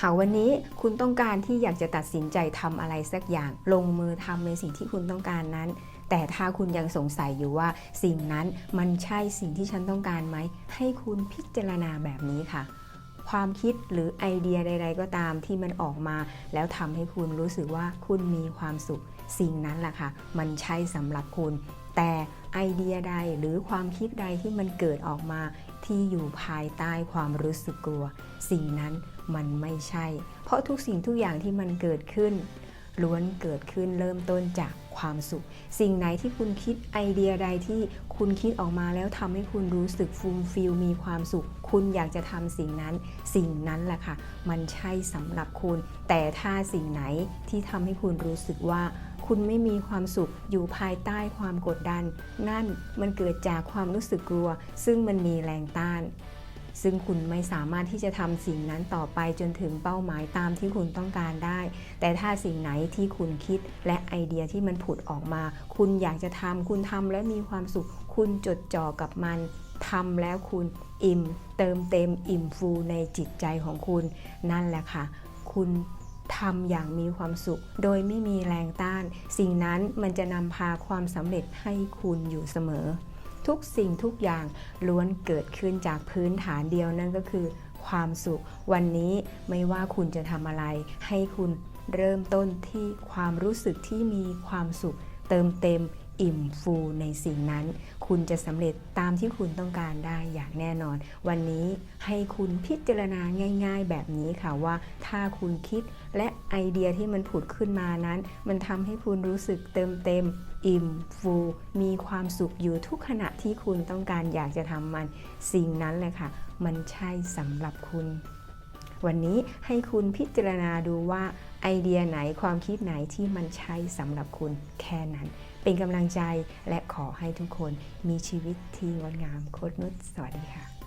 หากวันนี้คุณต้องการที่อยากจะตัดสินใจทำอะไรสักอย่าง ลงมือทำในสิ่งที่คุณต้องการนั้น แต่ถ้าคุณยังสงสัยอยู่ว่าสิ่งนั้นมันใช่สิ่งที่ฉันต้องการไหม ให้คุณพิจารณาแบบนี้ค่ะ ความคิดหรือไอเดียใด ๆ ก็ตามที่มันออกมา แล้วทำให้คุณรู้สึกว่าคุณมีความสุข สิ่งนั้นแหละค่ะ มันใช่สำหรับคุณ แต่ไอเดียใดหรือความคิดใดที่มันเกิดออกมาที่อยู่ภายใต้ความรู้สึกกลัว สิ่งนั้นมันไม่ใช่ เพราะทุกสิ่งทุกอย่างที่มันเกิดขึ้น ล้วนเกิดขึ้นเริ่มต้นจากความสุข สิ่งไหนที่คุณคิดไอเดียใดที่คุณคิดออกมาแล้วทำให้คุณรู้สึกฟูลฟิลมีความสุข คุณอยากจะทำสิ่งนั้น สิ่งนั้นแหละค่ะ มันใช่สำหรับคุณ แต่ถ้าสิ่งไหนที่ทำให้คุณรู้สึกว่าคุณไม่มีความสุขอยู่ภายใต้ความกดดัน นั่นมันเกิดจากความรู้สึกกลัว ซึ่งมันมีแรงต้าน ซึ่งคุณไม่สามารถที่จะทำสิ่งนั้นต่อไปจนถึงเป้าหมายตามที่คุณต้องการได้ แต่ถ้าสิ่งไหนที่คุณคิดและไอเดียที่มันผุดออกมา คุณอยากจะทำคุณทำและมีความสุข คุณจดจ่อกับมันทำแล้วคุณอิ่ม เติมเต็มอิ่มฟูในจิตใจของคุณ นั่นแหละค่ะ คุณทำอย่างมีความสุข โดยไม่มีแรงต้าน สิ่งนั้นมันจะนำพาความสำเร็จให้คุณอยู่เสมอ ทุกสิ่งทุกอย่างล้วนเกิดขึ้นจากพื้นฐานเดียวนั่นก็คือ ความสุข วันนี้ไม่ว่าคุณจะทำอะไร ให้คุณเริ่มต้นที่ความรู้สึกที่มีความสุข เติมเต็ม อิ่มฟูในสิ่งนั้น คุณจะสำเร็จตามที่คุณต้องการได้อย่างแน่นอน วันนี้ให้คุณพิจารณาง่าย ๆ แบบนี้ค่ะว่า ถ้าคุณคิดและไอเดียที่มันผุดขึ้นมานั้น มันทำให้คุณรู้สึกเติมเต็ม อิ่มฟู มีความสุขอยู่ทุกขณะที่คุณต้องการอยากจะทำมัน สิ่งนั้นเลยค่ะ มันใช่สำหรับคุณ วันนี้ให้คุณพิจารณาดูว่าไอเดียไหนความคิดไหนที่มันใช่สำหรับคุณแค่นั้น เป็นกำลังใจและขอให้ทุกคนมีชีวิตที่งดงามโคตรนุชสวัสดีค่ะ